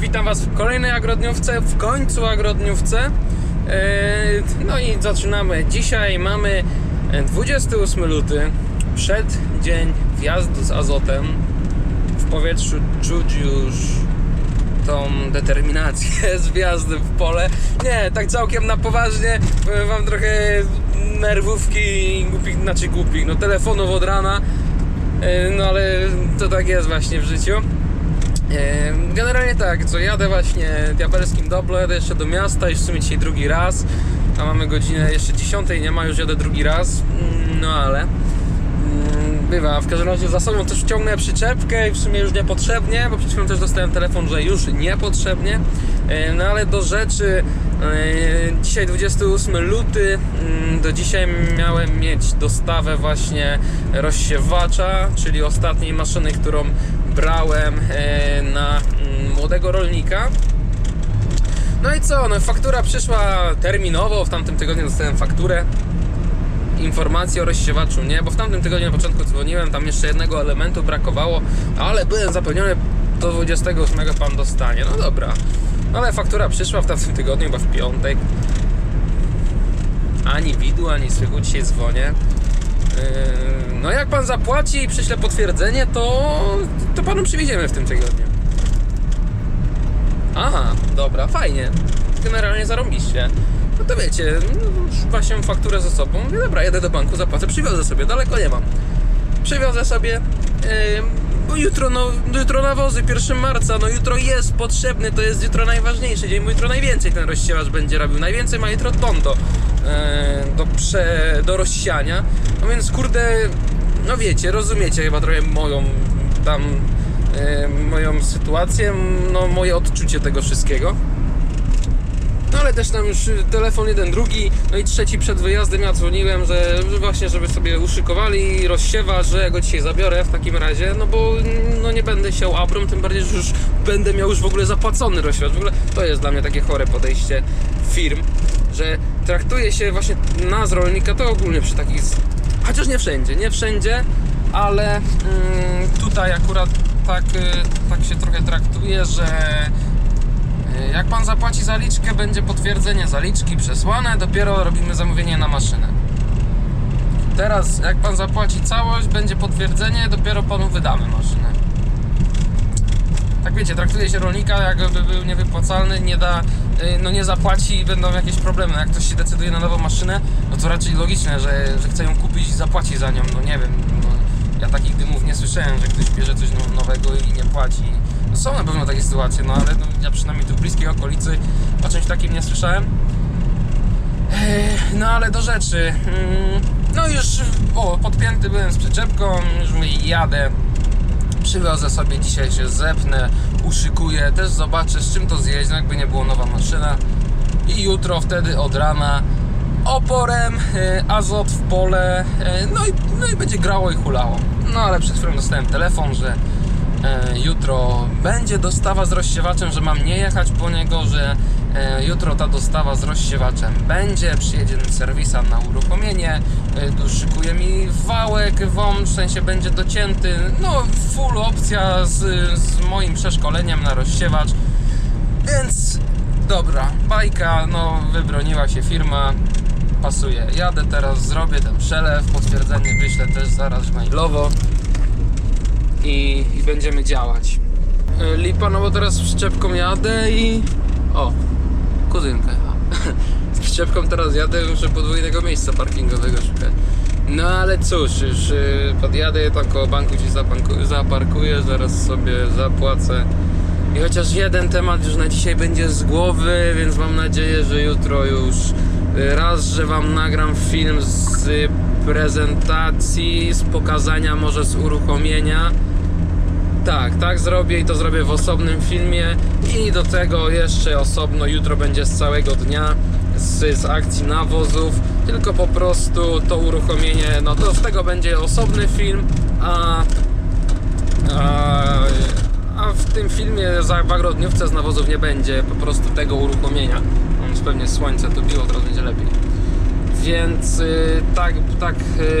witam Was w kolejnej agrodniówce, w końcu agrodniówce. E, No i zaczynamy. Dzisiaj mamy e, 28 luty, przed dzień wjazdu z azotem. W powietrzu czuć już tą determinację z wjazdem w pole. Nie, tak całkiem na poważnie. Wam trochę nerwówki głupich, znaczy głupich, no telefonów od rana. E, No ale to tak jest właśnie w życiu. Generalnie tak, co jadę właśnie diabelskim jadę jeszcze do miasta, już w sumie dzisiaj drugi raz, a mamy godzinę jeszcze 10, nie ma, już jadę drugi raz, Mm, no ale mm, bywa, w każdym razie za sobą też wciągnę przyczepkę i w sumie już niepotrzebnie, bo przed chwilą też dostałem telefon, że już niepotrzebnie, no ale do rzeczy, dzisiaj 28 luty, mm, do dzisiaj miałem mieć dostawę właśnie rozsiewacza, czyli ostatniej maszyny, którą brałem e, na mm, młodego rolnika. No i co, no faktura przyszła terminowo, w tamtym tygodniu dostałem fakturę. Informację o rozsiewaczu nie, bo w tamtym tygodniu na początku dzwoniłem, tam jeszcze jednego elementu brakowało, ale byłem zapewniony, do 28 pan dostanie. No dobra, ale faktura przyszła w tamtym tygodniu, chyba w piątek. Ani widu, ani słychu, dzisiaj dzwonię. Yy, No jak pan zapłaci i przyśle potwierdzenie, to, to panu przywieziemy w tym tygodniu. Aha, dobra, fajnie. Generalnie zarąbiście. No to wiecie, już właśnie fakturę ze sobą. Dobra, jedę do banku, zapłacę, przywiozę sobie, daleko nie mam. Przywiozę sobie, jutro, no, jutro nawozy, 1 marca, no jutro jest potrzebny, to jest jutro najważniejszy dzień, bo jutro najwięcej ten rozsiewacz będzie robił, najwięcej ma jutro ton do, yy, do, prze, do rozsiania. No więc kurde, no wiecie, rozumiecie chyba trochę moją tam e, moją sytuację, no moje odczucie tego wszystkiego. No ale też tam już y, telefon jeden, drugi, no i trzeci przed wyjazdem ja dzwoniłem, że, właśnie żeby sobie uszykowali rozsiewa, że ja go dzisiaj zabiorę w takim razie, no bo mm, no nie będę siał Abrom, tym bardziej, że już będę miał już w ogóle zapłacony rozsiewacz. W ogóle to jest dla mnie takie chore podejście firm, że traktuje się właśnie nas rolnika, to ogólnie przy takich, chociaż nie wszędzie, nie wszędzie, ale mm, tutaj akurat tak, y, tak się trochę traktuje, że jak pan zapłaci zaliczkę, będzie potwierdzenie zaliczki przesłane, dopiero robimy zamówienie na maszynę. Teraz, jak pan zapłaci całość, będzie potwierdzenie, dopiero panu wydamy maszynę. Tak wiecie, traktuje się rolnika, jakby był niewypłacalny, nie da, y, no nie zapłaci i będą jakieś problemy. Jak ktoś się decyduje na nową maszynę, no to raczej logiczne, że, że chce ją kupić i zapłaci za nią. No nie wiem, no, ja takich dymów nie słyszałem, że ktoś bierze coś now- nowego i nie płaci. Są na pewno takie sytuacje, no ale no, ja przynajmniej tu w bliskiej okolicy o czymś takim nie słyszałem. No ale do rzeczy. Mm, No już o, podpięty byłem z przyczepką, już mówię jadę. Przywiozę sobie dzisiaj się zepnę, uszykuję, też zobaczę z czym to zjeść, no jakby nie było nowa maszyna. I jutro wtedy od rana oporem, e, azot w pole, e, no i, no i będzie grało i hulało. No ale przed chwilą dostałem telefon, że jutro będzie dostawa z rozsiewaczem, że mam nie jechać po niego, że e, jutro ta dostawa z rozsiewaczem będzie, przyjedzie serwisa na uruchomienie, e, szykuje mi wałek, wąż, w sensie będzie docięty, no full opcja z, z moim przeszkoleniem na rozsiewacz, więc dobra, bajka, no wybroniła się firma, pasuje. Jadę teraz, zrobię ten przelew, potwierdzenie wyślę też zaraz mailowo i, i będziemy działać. E, Lipa, no bo teraz z przyczepką jadę i... O, kuzynkę. Z przyczepką teraz jadę, muszę podwójnego miejsca parkingowego szukać. No ale cóż, już y, podjadę tam koło banku gdzieś zapanku- zaparkuję, zaraz sobie zapłacę. I chociaż jeden temat już na dzisiaj będzie z głowy, więc mam nadzieję, że jutro już y, raz, że Wam nagram film z prezentacji, z pokazania, może z uruchomienia. Tak, tak zrobię i to zrobię w osobnym filmie i do tego jeszcze osobno jutro będzie z całego dnia z, z akcji nawozów, tylko po prostu to uruchomienie, no to z tego będzie osobny film, a, a, a w tym filmie za w agrodniówce z nawozów nie będzie po prostu tego uruchomienia, więc pewnie słońce tu biło, teraz będzie lepiej. Więc y, tak, tak,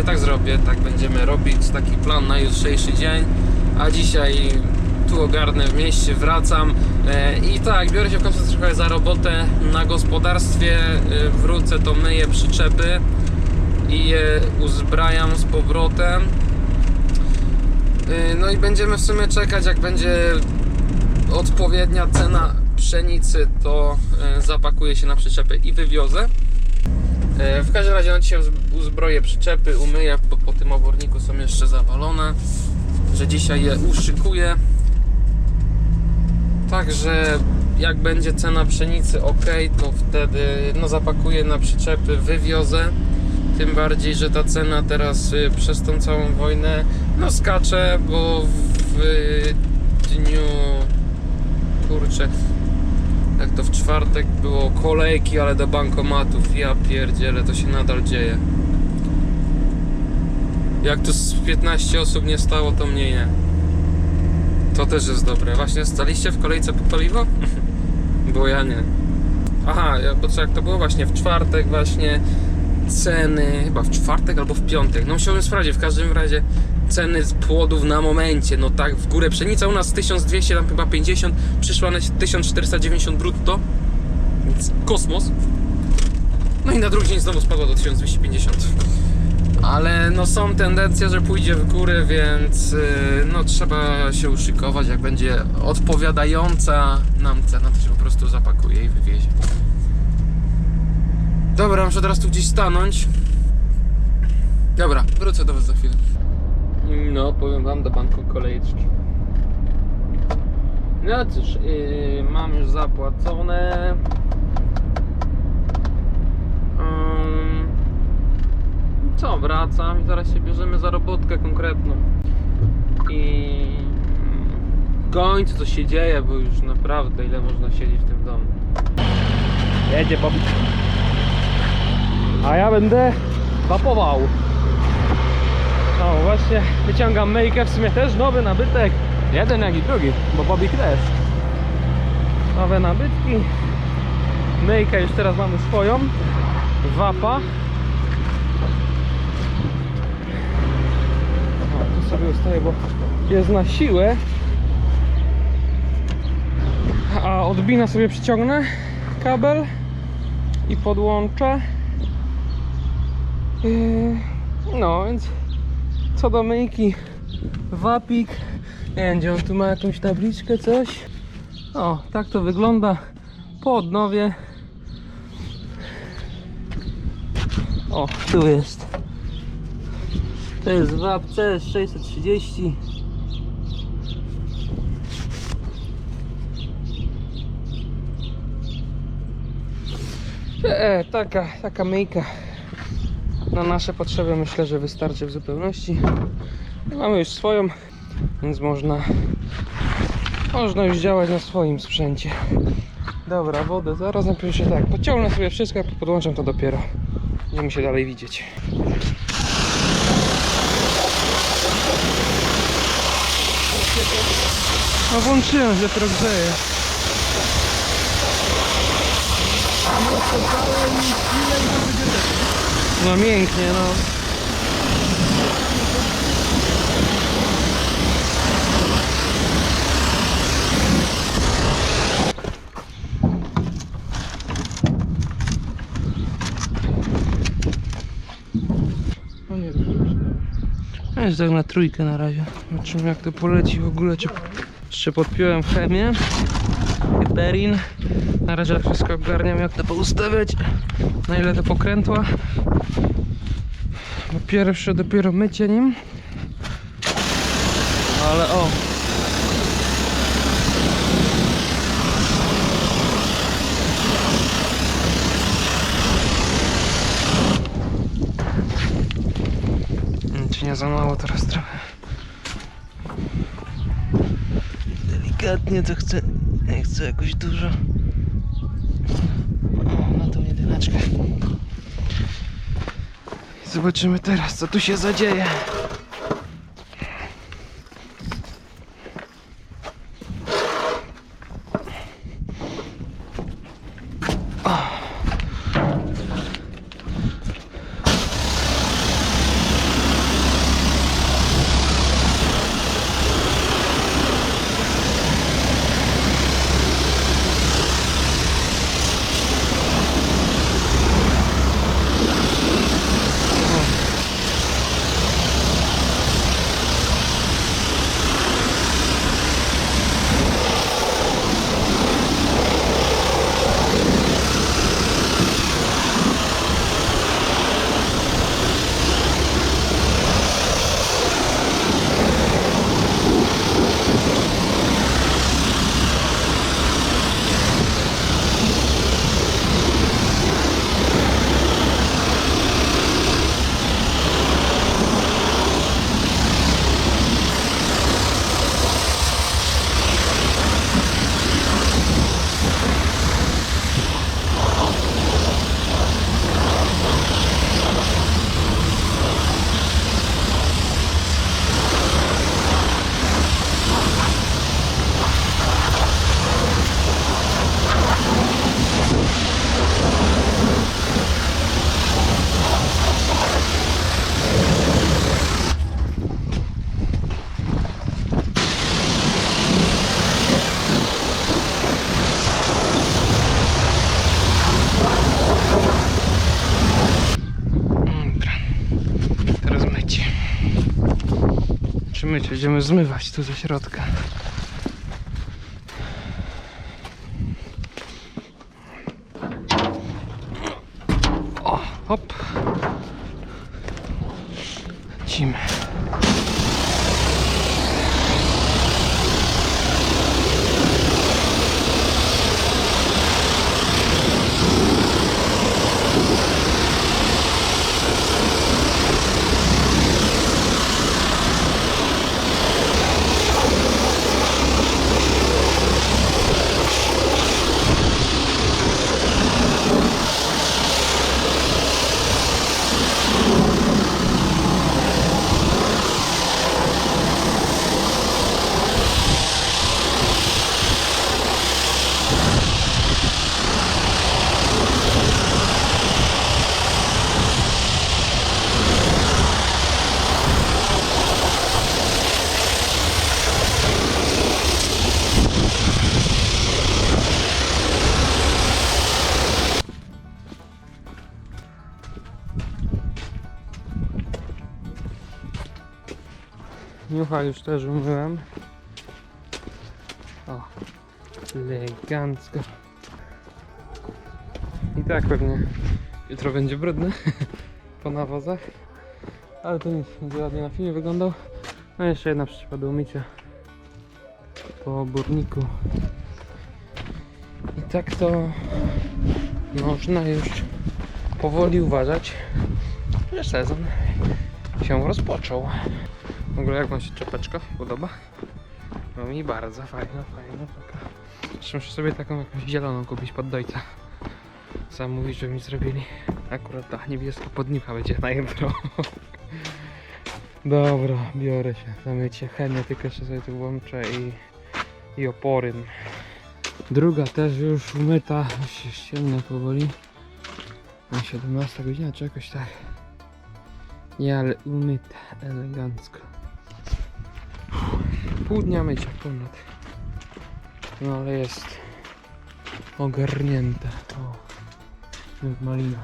y, tak zrobię, tak będziemy robić, taki plan na jutrzejszy dzień. A dzisiaj tu ogarnę w mieście, wracam e, i tak, biorę się w końcu trochę za robotę na gospodarstwie, e, wrócę, to myję przyczepy i je uzbrajam z powrotem. E, No i będziemy w sumie czekać, jak będzie odpowiednia cena pszenicy, to zapakuję się na przyczepy i wywiozę. W każdym razie no dzisiaj uz- uzbroję przyczepy, umyję, bo po tym oborniku są jeszcze zawalone, że dzisiaj je uszykuję. Także jak będzie cena pszenicy ok, to wtedy no zapakuję na przyczepy, wywiozę. Tym bardziej, że ta cena teraz y, przez tą całą wojnę no skacze, bo w dniu kurczę jak to w czwartek było kolejki, ale do bankomatów. Ja pierdzielę, to się nadal dzieje. Jak tu z 15 osób nie stało, to mnie nie. To też jest dobre. Właśnie staliście w kolejce po paliwo? Bo ja nie. Aha, bo co jak to było właśnie w czwartek właśnie ceny, chyba w czwartek albo w piątek. No musiałem sprawdzić, w każdym razie ceny z płodów na momencie, no tak w górę. Pszenica u nas 1200, tam chyba 50, przyszła na 1490 brutto. Więc kosmos. No i na drugi dzień znowu spadła do 1250. Ale no są tendencje, że pójdzie w górę, więc yy, no trzeba się uszykować. Jak będzie odpowiadająca nam cena, to się po prostu zapakuje i wywiezie. Dobra, muszę teraz tu gdzieś stanąć. Dobra, wrócę do Was za chwilę. No, powiem Wam do banku kolejeczki. No cóż, yy, mam już zapłacone. Ym, co, wracam i zaraz się bierzemy za robotkę konkretną. I w końcu się dzieje, bo już naprawdę ile można siedzieć w tym domu. Jedzie Bobby. A ja będę wapował. No właśnie, wyciągam myjkę, w sumie też nowy nabytek. Jeden jak i drugi, bo Bobby też. Nowe nabytki. Myjkę już teraz mamy swoją. Wapa. Aha, tu sobie ustaję, bo jest na siłę. A odbina sobie przyciągnę kabel i podłączę. Yy, No więc co do myjki, wapik. Nie wiem, gdzie on tu ma jakąś tabliczkę, coś. O, tak to wygląda po odnowie. O, tu jest. To jest WAP CS630. E, taka, taka myjka na nasze potrzeby myślę, że wystarczy w zupełności. Mamy już swoją, więc można można już działać na swoim sprzęcie. Dobra, wodę zaraz napiszę tak. Pociągnę sobie wszystko, podłączam to dopiero. Będziemy się dalej widzieć. No włączyłem, że to grzeje. No mięknie, no. No nie, to nie. Jest tak na trójkę na razie. Zobaczymy jak to poleci w ogóle. Czy jeszcze podpiąłem chemię. Hyperin. Na razie tak wszystko ogarniam jak to poustawiać. Na ile to pokrętła. Bo pierwsze dopiero mycie nim. Ale o. Mm, Czy nie za mało teraz trochę? Delikatnie to chcę. Nie chcę jakoś dużo. O, na tą jedyneczkę. Zobaczymy teraz, co tu się zadzieje. Myć, będziemy zmywać tu ze środka. Niucha już też umyłem. O, elegancko. I tak pewnie jutro będzie brudny po nawozach. Ale to nic, będzie ładnie na filmie wyglądał. No i jeszcze jedna przyczepa do po burniku. I tak to można już powoli uważać, że sezon się rozpoczął. W ogóle jak wam się czepeczka podoba? No mi bardzo fajna, fajna taka. Zresztą muszę sobie taką jakąś zieloną kupić pod dojca. Sam mówisz, że mi zrobili. Akurat ta niebieska podnicha będzie na jutro. Dobra, biorę się za mycie. Chętnie tylko jeszcze sobie tu włączę i, i opory. Druga też już umyta. Już się ściemnia powoli. Na 17 godzina czy jakoś tak. Nie, ale umyta elegancko. Pół dnia mycia ponad. No ale jest ogarnięte. O, jak malina.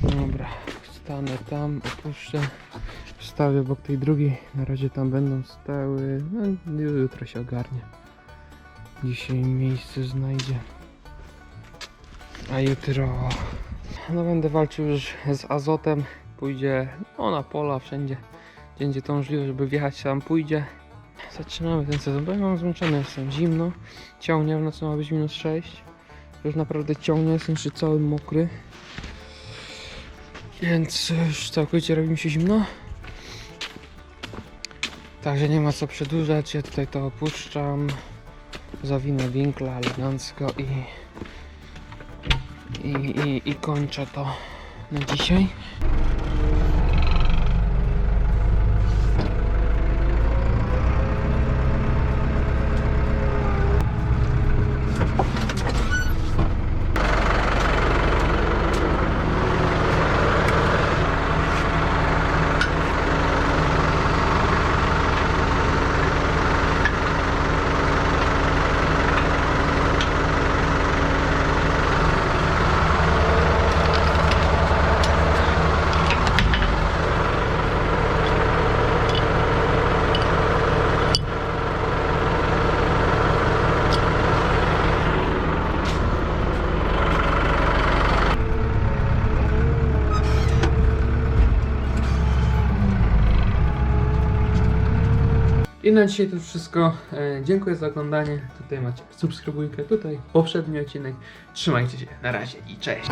Dobra, stanę tam, opuszczę. Wstawię obok tej drugiej. Na razie tam będą stały. No, jutro się ogarnie. Dzisiaj miejsce znajdzie. A jutro no będę walczył już z azotem. Pójdzie no, na pola, wszędzie. Gdzie będzie to możliwe, żeby wjechać tam pójdzie. Zaczynamy ten sezon, bo ja mam zmęczony jestem. Zimno. Ciągnie, w nocy ma być minus 6. Już naprawdę ciągnie, jestem jeszcze cały mokry. Więc już całkowicie robi mi się zimno. Także nie ma co przedłużać. Ja tutaj to opuszczam. Zawinę winkla elegancko i i, i, i kończę to na dzisiaj. Na dzisiaj to wszystko. E, dziękuję za oglądanie. Tutaj macie subskrybujkę, tutaj poprzedni odcinek. Trzymajcie się, na razie i cześć.